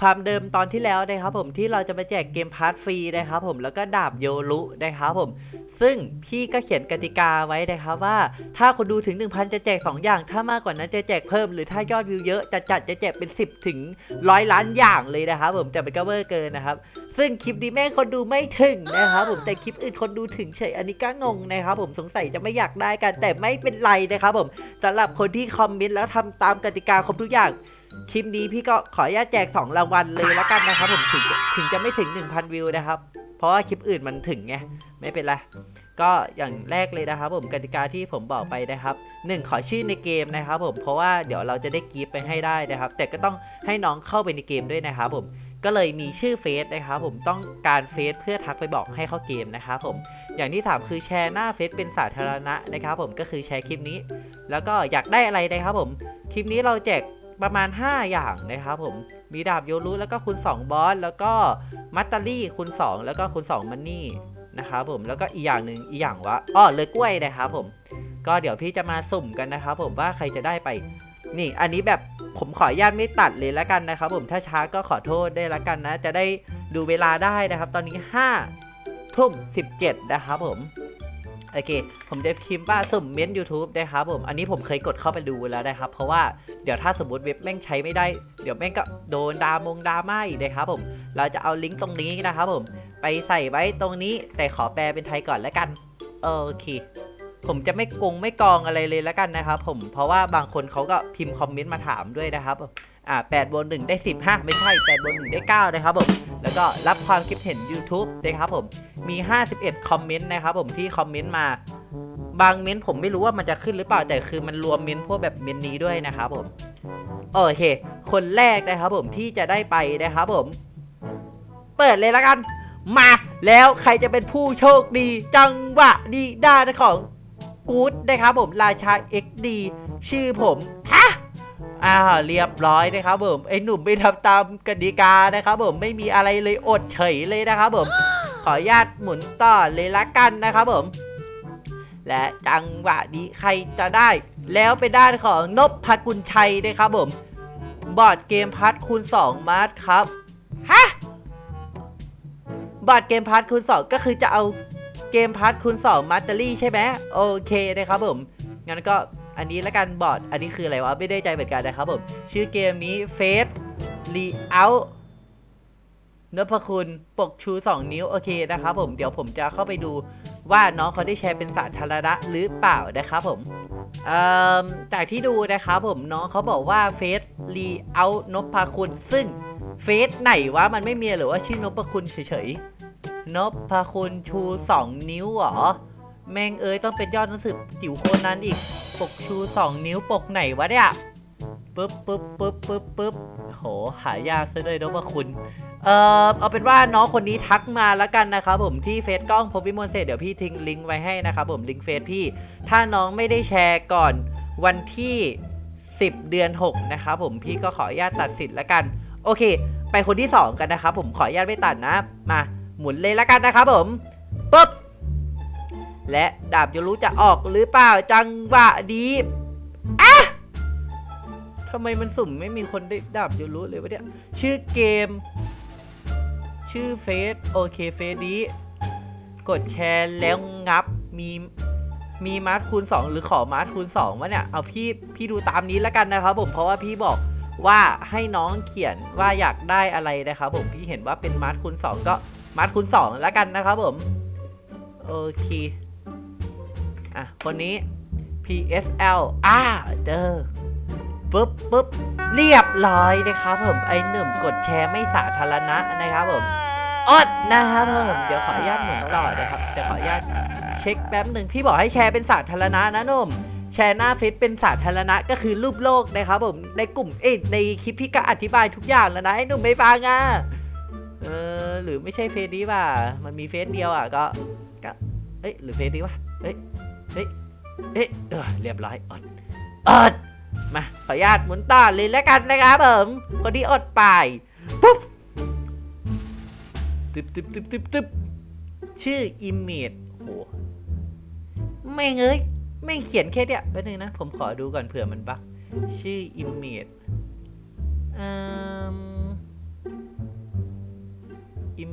ความเดิมตอนที่แล้วนะครับผมที่เราจะมาแจกเกมพาร์ทฟรีนะครับผมแล้วก็ดาบโยรุนะครับผม ซึ่งพี่ก็เขียนกติกาไว้นะครับว่า ถ้าคนดูถึง 1,000 จะแจก 2 อย่าง ถ้ามากกว่านั้นจะแจกเพิ่ม หรือถ้ายอดวิวเยอะจะจัดจะแจกเป็น 10 ถึงร้อยล้านอย่างเลยนะครับผมแต่มันก็เวอร์เกินนะครับ ซึ่งคลิปนี้แม่คนดูไม่ถึงนะครับผมแต่คลิปอื่นคนดูถึงเฉยอันนี้ก็งงนะครับผมสงสัยจะไม่อยากได้กันแต่ไม่เป็นไรนะครับผมสำหรับคนที่คอมเมนต์แล้วทำตามกติกาครบทุกอย่าง คลิปนี้พี่ก็ขออนุญาตแจก 2 รางวัลเลยแล้วกันนะครับ ผมถึงถึงจะไม่ถึง 1,000 วิวนะครับ เพราะว่าคลิปอื่นมันถึงไงไม่เป็นไรก็อย่างแรกเลยนะครับ ผมกติกาที่ผมบอกไปนะครับ 1 ขอชื่อในเกมนะครับ ผมเพราะว่าเดี๋ยวเราจะได้กีฟไปให้ได้นะครับ แต่ก็ต้องให้น้องเข้าไปในเกมด้วยนะครับ ผมก็เลยมีชื่อเฟซนะครับผมต้องการเฟซเพื่อทักไปบอกให้เข้าเกมนะครับผมอย่างที่ 3 คือแชร์หน้าเฟซเป็นสาธารณะนะครับ ผมก็คือแชร์คลิปนี้ แล้วก็อยากได้อะไรนะครับ ผมคลิปนี้เราแจก ประมาณ 5 อย่างนะครับผมมีดาบโยรุแล้วก็คูณ2บอสแล้วก็มัตตารี่คูณ2 แล้วก็คูณ2มันนี่นะครับผมแล้วก็อีกอย่างหนึ่งอีกอย่างวะอ้อเลยกล้วยนะครับผมก็เดี๋ยวพี่จะมาสุ่มกันนะครับผมว่าใครจะได้ไป นี่อันนี้แบบผมขออนุญาตไม่ตัดเลยล้วกันนะครับผมถ้าช้าก็ขอโทษได้ละกันนะ จะได้ดูเวลาได้นะครับ ตอนนี้5ทุ่ม17 นะครับผมโอเค ผมจะพิมพ์ว่าสุ่มเม้น YouTube นะครับผม อันนี้ผมเคยกดเข้าไปดูแล้วนะครับ เพราะว่า ดี๋ยวถ้าสมมติเว็บแม่งใช้ไม่ได้ เดี๋ยวแม่งก็โดนดามงดราม่าอีกนะครับผม เราจะเอาลิงก์ตรงนี้นะครับผม ไปใส่ไว้ตรงนี้แต่ขอแปลเป็นไทยก่อนแล้วกันโอเคผมจะไม่กงไม่กองอะไรเลยแล้วกันนะครับผมเพราะว่าบางคนเขาก็พิมพ์คอมเมนต์มาถามด้วยนะครับอ่า8บน1ได้10ฮะไม่ใช่8บน1ได้9นะครับผมแล้วก็รับความคิดเห็น YouTube นะครับผมมี 51 คอมเมนต์นะครับผมที่คอมเมนต์มา บางเม้นต์ผมไม่รู้ว่ามันจะขึ้นหรือเปล่าแต่คือมันรวมเม้นต์พวกแบบเม้นต์นี้ด้วยนะครับผมโอเค คนแรกนะครับผมที่จะได้ไปนะครับผม เปิดเลยล้วกัน มาแล้วใครจะเป็นผู้โชคดี จังหวะดีด้านของกู๊ดนะครับผมราชา XD ชื่อผมฮะอ่าเรียบร้อยนะครับผมไอ้หนุ่มไม่ทำตามกติกานะครับผมไม่มีอะไรเลยอดเฉยเลยนะครับผมขออนุญาตหมุนต่อเลยละกันนะครับผม และจังหวะนี้ใครจะได้ แล้วเป็นด้านของนพพกุลชัยนะครับผม บอร์ดเกมพัทคูณ 2 มาร์ทครับ ฮะ บอร์ดเกมพาร์ทคูณ 2 ก็คือจะเอาเกมพาร์ทคูณ 2 มาสเตอรี่ใช่ไหมโอเคนะครับผม งั้นก็อันนี้ละกันบอร์ด อันนี้คืออะไรวะ ไม่ได้ใจเหมือนกันนะครับผม ชื่อเกมนี้เฟสรีเอานพคุณปกชู 2 นิ้ว โอเคนะครับผม เดี๋ยวผมจะเข้าไปดู ว่าน้องเขาได้แชร์เป็นสาธารณะหรือเปล่านะครับผมจากที่ดูนะครับผมน้องเขาบอกว่าเฟสรีเอานพคุณซึ่งเฟสไหนวะมันไม่มีหรือว่าชื่อนพคุณเฉยๆนพคุณชู 2 นิ้วเหรอแม่งเอ้ยต้องเป็นยอดหนังสือจิ๋วโคนนั้นอีก ปกชู 2 นิ้วปกไหนวะเนี่ยปึ๊บปึ๊บปึ๊บปึ๊บปึ๊บโหหายากซะด้วยนพคุณ เออเอาเป็นว่าน้องคนนี้ทักมาแล้วกันนะครับผมที่เฟซกล้องพบวิมลเศษเดี๋ยวพี่ทิ้งลิงก์ไว้ให้นะครับผมลิงก์เฟซพี่ ถ้าน้องไม่ได้แชร์ก่อนวันที่ 10 เดือน 6 นะครับผมพี่ก็ขออนุญาตตัดสิทธิ์แล้วกัน โอเค ไปคนที่ 2 กันนะครับผมขออนุญาตไม่ตัดนะ มาหมุนเลยแล้วกันนะครับผมปุ๊บและดาบยูรุจะออกหรือเปล่าจังหวะดีอะทำไมมันสุ่มไม่มีคนได้ดาบยูรุเลยวะเนี่ยชื่อเกม ชื่อเฟซโอเคเฟซนี้กดแชร์แล้วงับมีมีมาร์ทคูณ 2 หรือขอมาร์ทคูณ2วะเนี่ย เอาพี่พี่ดูตามนี้แล้วกันนะครับผมเพราะว่าพี่บอกว่าให้น้องเขียนว่าอยากได้อะไรนะครับผมพี่เห็นว่าเป็นมาร์ทคูณ 2 ก็มาร์ทคูณ 2 แล้วกันนะครับผมโอเค อะ คนนี้ PSL อ่าเจอ ปุ๊บปุ๊บเรียบร้อยนะครับผมไอ้หนุ่มกดแชร์ไม่สาธารณะนะครับผมอดนะครับผมเดี๋ยวขออนุญาตหมุนต่อนะครับเดี๋ยวขออนุญาตเช็คแป๊บหนึ่งพี่บอกให้แชร์เป็นสาธารณะนะหนุ่มแชร์หน้าเฟซเป็นสาธารณะก็คือรูปโลกนะครับผมในกลุ่มเอ้ในคลิปพี่ก็อธิบายทุกอย่างแล้วนะไอ้หนุ่มไม่ฟังอะเออหรือไม่ใช่เฟซนี้ป่ะมันมีเฟซเดียวอะก็ก็เอ้ยหรือเฟซนี้วะเฮ้ยเฮ้ยเฮ้ยเออเรียบร้อยอดอด มาขออนุญาตหมุนต่อเลยแล้วกันนะครับผมคนที่อดไปปุ๊บตึบตึบตึบตึบตึบชื่ออิมเมจโหไม่เอ้ยไม่เขียนแค่เนี้ยแป๊บนึงนะ ผมขอดูก่อนเผื่อมันบักชื่ออิมเมจอืม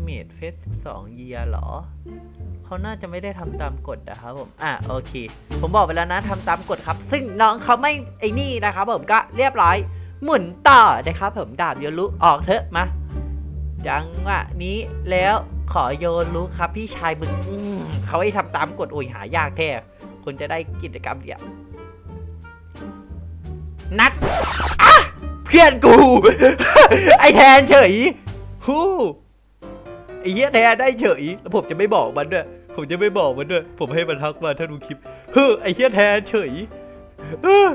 เมดเฟส12เยียหรอ เขาน่าจะไม่ได้ทำตามกฎนะครับผม อะโอเค ผมบอกไปแล้วนะทำตามกฎครับ ซึ่งน้องเขาไม่ไอ้นี่นะครับผมก็เรียบร้อย หมุนต่อนะครับผมดาบโยรุออกเถอะมาจังหวะนี้แล้วขอโยนรู้ครับ พี่ชายมึงเขาให้ทำตามกฎโอ้ยหายากแท้คนจะได้กิจกรรมเดียวนัดอะเพื่อนกู ไอแทนเฉยฮู้ ไอ้เหี้ยแทนได้เฉยแล้วผมจะไม่บอกมันด้วย ผมจะไม่บอกมันด้วย ผมให้มันทักมาถ้าดูคลิป เฮ้อไอ้เหี้ยแทนเฉยเออ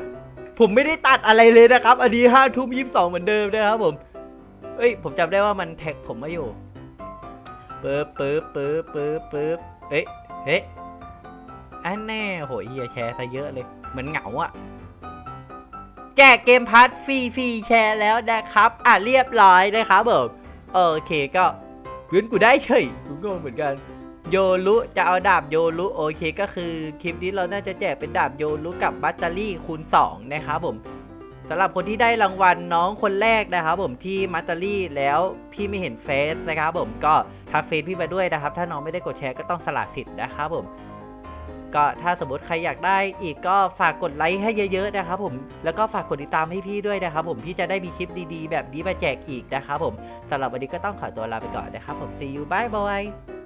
ผมไม่ได้ตัดอะไรเลยนะครับ อันนี้ห้าทุ่มยี่สิบสองเหมือนเดิมนะครับผม เอ้ย ผมจำได้ว่ามันแท็กผมมาอยู่ปึ๊บปึ๊บปึ๊บปึ๊บปึ๊บเอ้ยเฮ้ยอันแน่โหยเฮียแชร์ซะเยอะเลย เหมือนเหงาอะแจกเกมพาร์ทฟรีฟรีแชร์แล้วนะครับ อะเรียบร้อยนะครับผมโอเคก็ เพื่อนกูได้เฉยกูงงเหมือนกัน โยรุจะเอาดาบโยรุโอเคก็คือคลิปนี้เราน่าจะแจกเป็นดาบโยรุกับบัตเตอรี่คูณ2นะครับผมสำหรับคนที่ได้รางวัลน้องคนแรกนะครับผมที่มัตเตอรี่แล้วพี่ไม่เห็นเฟซนะครับผมก็ทักเฟซพี่ไปด้วยนะครับ ถ้าน้องไม่ได้กดแชร์ก็ต้องสละสิทธิ์นะครับผม ก็ถ้าสมมติใครอยากได้อีกก็ฝากกดไลค์ให้เยอะๆนะครับผมแล้วก็ฝากกดติดตามให้พี่ด้วยนะครับผมพี่จะได้มีคลิปดีๆ แบบนี้มาแจกอีกนะครับผมสำหรับวันนี้ก็ต้องขอตัวลาไปก่อนนะครับผม see you bye bye